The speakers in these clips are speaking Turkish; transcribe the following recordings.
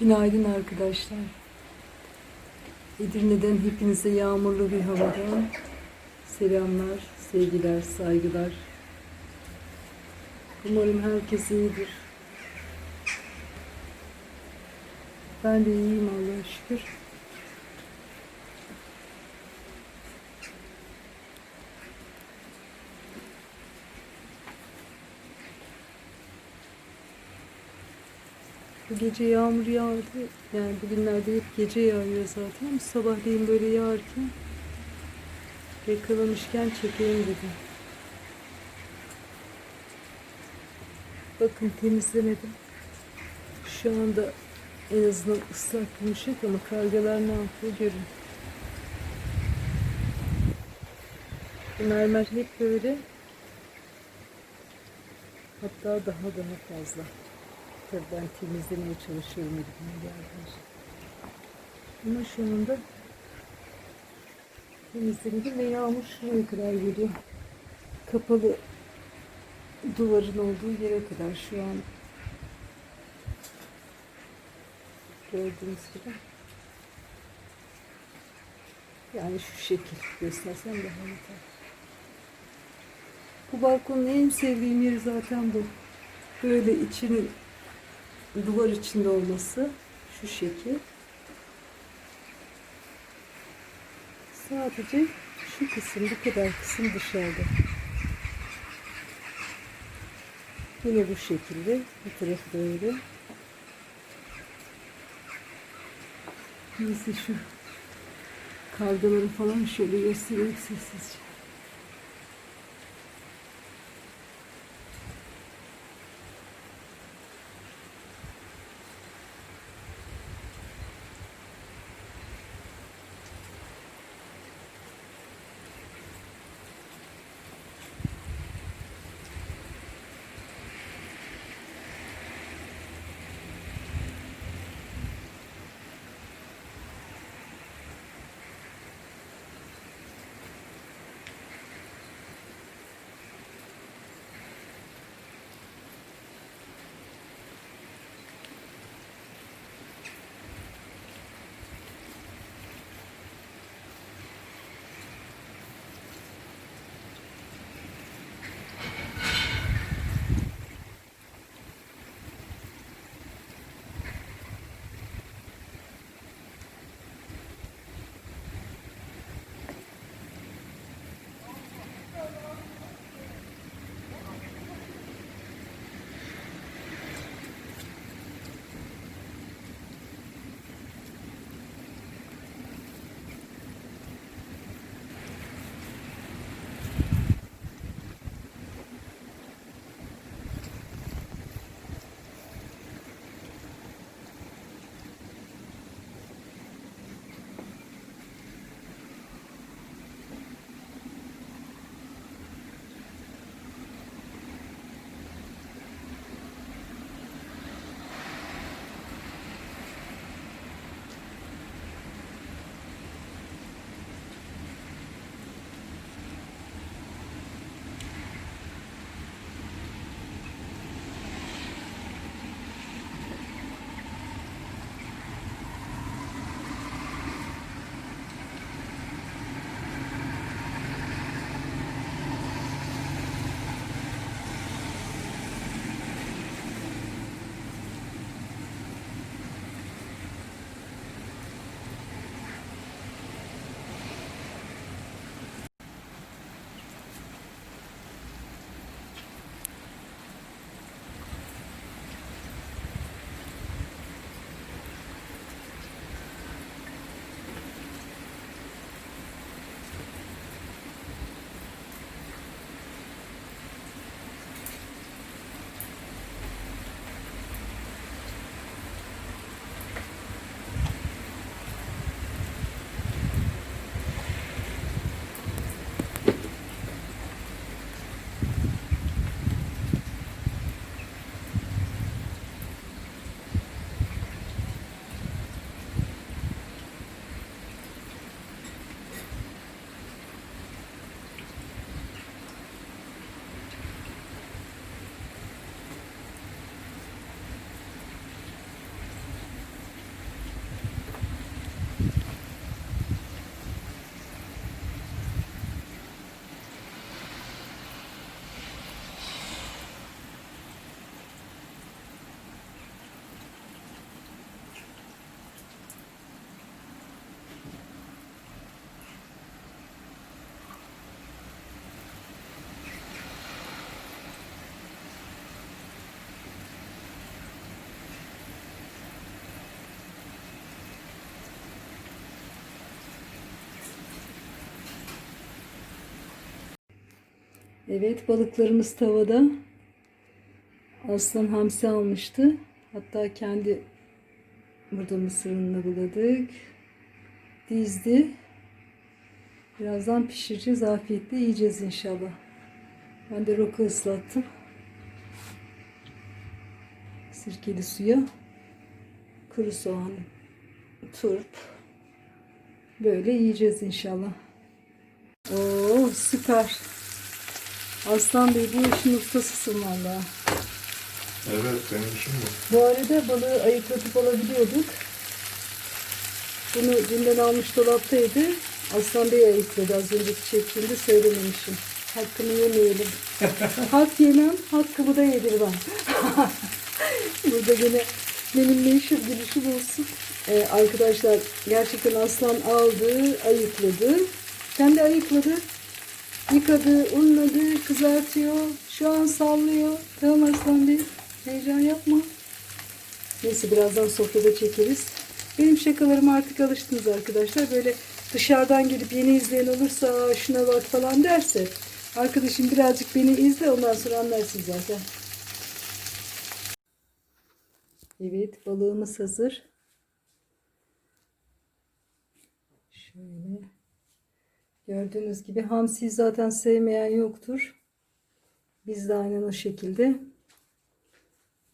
Günaydın arkadaşlar. Edirne'den hepinize yağmurlu bir havadan selamlar, sevgiler, saygılar. Umarım herkes iyidir. Ben de iyiyim Allah'a şükür. Bu gece yağmur yağdı. Yani bugünlerde hep gece yağıyor zaten. Ama sabahleyin böyle yağarken yakalamışken çekeyim dedim. Bakın temizlemedim. Şu anda en azından ıslak yumuşak ama kargalar ne yapıyor görün. Mermer hep böyle. Hatta daha daha fazla. Tabii ben temizlemeye çalışıyorum elimden geldiğince. Şu anda temizlemedim ve yağmur şuraya kadar geliyor. Kapalı duvarın olduğu yere kadar şu an gördüğünüz gibi. Yani şu şekil göstersem daha yeter. Bu balkonun en sevdiğim yeri zaten bu. Böyle içinin duvar içinde olması şu şekil. Sadece şu kısım, bu kadar kısım dışarıda. Yine bu şekilde. Bu tarafı öyle. Neyse şu kargaları falan şöyle göstereyim sessizce. Evet balıklarımız tavada. Aslan hamsi almıştı. Hatta kendi burada mısırını buladık. Dizdi. Birazdan pişireceğiz. Afiyetle yiyeceğiz inşallah. Ben de roka ıslattım. Sirkeli suya. Kuru soğan, turp. Böyle yiyeceğiz inşallah. Oo süper. Aslan Bey bu işin ustasısın valla. Evet benim işim bu. Bu arada balığı ayıklatıp alabiliyorduk. Bunu dünden almış dolaptaydı. Aslan Bey ayıkladı az önceki çektiğimde söylememişim. Hakkını yemeyelim. Hak yemem, hakkımı da yedirmem. Burada gene benim meşhur gülüşüm olsun. Ee, arkadaşlar gerçekten aslan aldı, ayıkladı. Kendi ayıkladı. Yıkadı, unladı, kızartıyor. Şu an sallıyor. Tamam Aslan Bey. Heyecan yapma. Neyse birazdan sofrada çekeriz. Benim şakalarıma artık alıştınız arkadaşlar. Böyle dışarıdan gelip yeni izleyen olursa şuna bak falan derse arkadaşım birazcık beni izle ondan sonra anlarsın zaten. Evet balığımız hazır. Şöyle. Gördüğünüz gibi hamsi zaten sevmeyen yoktur. Biz de aynen o şekilde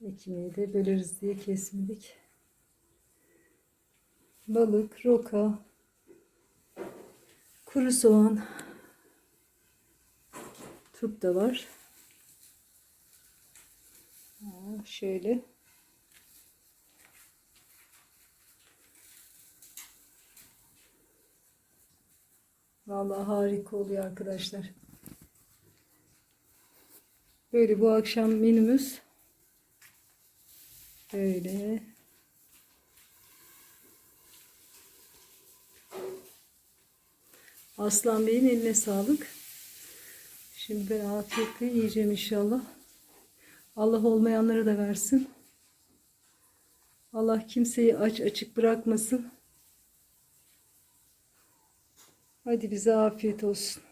ekmeği de böleriz diye kesmedik. Balık, roka, kuru soğan, turp da var. Şöyle. Vallahi harika oluyor arkadaşlar. Böyle bu akşam menümüz. Böyle. Aslan Bey'in eline sağlık. Şimdi ben afiyetle yiyeceğim inşallah. Allah olmayanlara da versin. Allah kimseyi aç açık bırakmasın. Hadi bize afiyet olsun.